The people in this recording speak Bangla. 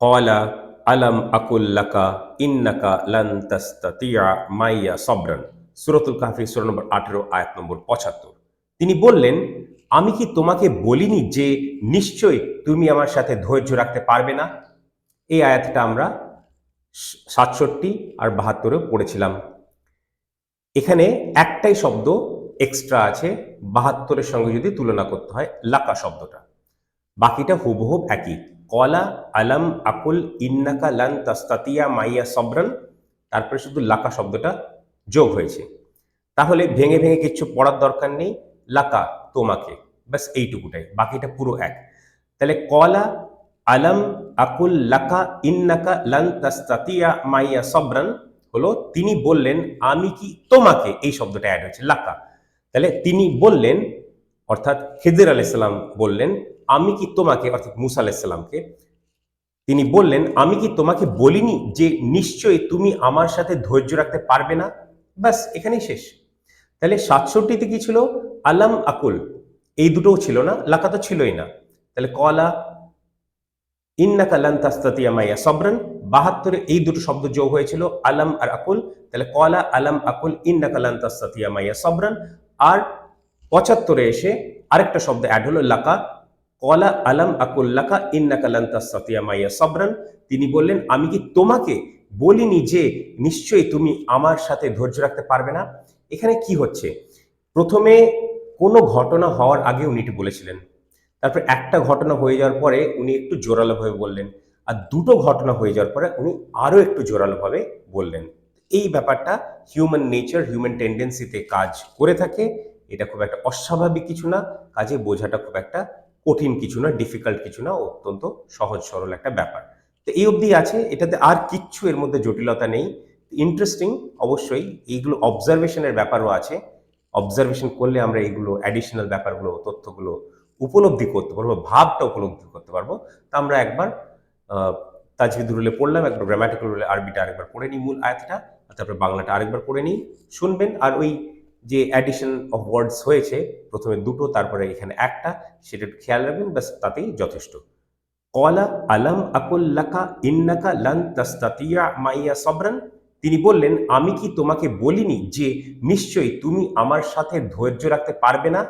কলা আলাম আকুল্লাকা ইন্নাকা লান তাস্তাতিয়া মাইয়া সবরান সুরতুল কাহফি সুর নম্বর আঠেরো, আয়াত নম্বর পঁচাত্তর। তিনি বললেন, আমি কি তোমাকে বলিনি যে নিশ্চয় তুমি আমার সাথে ধৈর্য রাখতে পারবে না? এই আয়াতটা আমরা সাতষট্টি আর বাহাত্তরেও পড়েছিলাম। এখানে একটাই শব্দ এক্সট্রা আছে, বাহাত্তরের সঙ্গে যদি তুলনা করতে হয়, লাকা শব্দটা। বাকিটা হুবহুব একই। কলা, আলাম, আকুল, ইন্নাকা লান তাস্তাতিয়া মাইয়া সবরান। তারপরে শুধু লাকা শব্দটা যোগ হয়েছে। তাহলে ভেঙে ভেঙে কিছু পড়ার দরকার নেই, লাকা তোমাকে। ব্যাস এইটুকুটাই, বাকিটা পুরো এক। তাহলে কলা, আলাম, আকুল, লাকা, ইন্নাকা লান তাস্তাতিয়া মাইয়া সবরান হলো, তিনি বললেন, আমি কি তোমাকে? এই শব্দটা অ্যাড হয়েছে, লাকা। তাহলে তিনি বললেন, অর্থাৎ খেদির আলাইসাল্লাম বললেন আমি কি তোমাকে, অর্থাৎ মুসা আলাইসাল্লামকে তিনি বললেন, আমি কি তোমাকে বলিনি যে নিশ্চয়ই তুমি আমার সাথে ধৈর্য রাখতে পারবে না? ব্যাস, এখানেই শেষ। তাহলে সাতষট্টিতে কি ছিল? আলাম আকুল, এই দুটোও ছিল না লাকা তো ছিলই না। তাহলে কলা, ইন্নাকা লান তাস্তাতিয়া মাইয়া সবরান, বাহাত্তরে এই দুটো শব্দ যোগ হয়েছিল, আলাম আর আকুল। তাহলে কলা, আলাম, আকুল, ইন্নাকা লান তাস্তাতিয়া মাইয়া সবরান, আর পঁচাত্তরে এসে আরেকটা শব্দ অ্যাড হলো, লাকা কলা আলাম আকুল লাকা ইন্নাকা লান মাইয়া সবরান। তিনি বললেন, আমি কি তোমাকে বলিনি যে নিশ্চয়ই তুমি আমার সাথে ধৈর্য রাখতে পারবে না? এখানে কি হচ্ছে? প্রথমে কোনো ঘটনা হওয়ার আগে উনি এটি বলেছিলেন। তারপর একটা ঘটনা হয়ে যাওয়ার পরে উনি একটু জোরালোভাবে বললেন। আর দুটো ঘটনা হয়ে যাওয়ার পরে উনি আরও একটু জোরালোভাবে বললেন। এই ব্যাপারটা হিউম্যান নেচার হিউম্যান টেন্ডেন্সিতে কাজ করে থাকে। এটা খুব একটা অস্বাভাবিক কিছু না। কাজে বোঝাটা খুব একটা কঠিন কিছু না ডিফিকাল্ট কিছু না, অত্যন্ত সহজ, সরল একটা ব্যাপার। তো এই অবধি আছে, এটাতে আর কিচ্ছু এর মধ্যে জটিলতা নেই। ইন্টারেস্টিং অবশ্যই, এইগুলো অবজারভেশনের ব্যাপারও আছে। অবজারভেশন করলে আমরা এইগুলো অ্যাডিশনাল ব্যাপারগুলো, তথ্যগুলো উপলব্ধি করতে পারব, ভাবটা উপলব্ধি করতে পারব। তা আমরা একবার তাজবিদ রুলে পড়লাম, একবার গ্রামাটিক্যাল রুলে আরবিটা আরেকবার পড়ে নিই মূল আয়াতটা তারপরে বাংলাটা আরেকবার পড়ে নিই, শুনবেন, আর ওই যে অ্যাডিশন অফ ওয়ার্ডস হয়েছে, প্রথমে দুটো, তারপরে এখানে একটা, সেটা খেয়াল রাখবেন, ব্যাস তাতেই যথেষ্ট। কলা আলাম আকুল্লাকা ইন্নাকা লান তাস্তাতিয়া মাইয়া সবরান। তিনি বললেন, আমি কি তোমাকে বলিনি যে নিশ্চয়ই তুমি আমার সাথে ধৈর্য রাখতে পারবে না?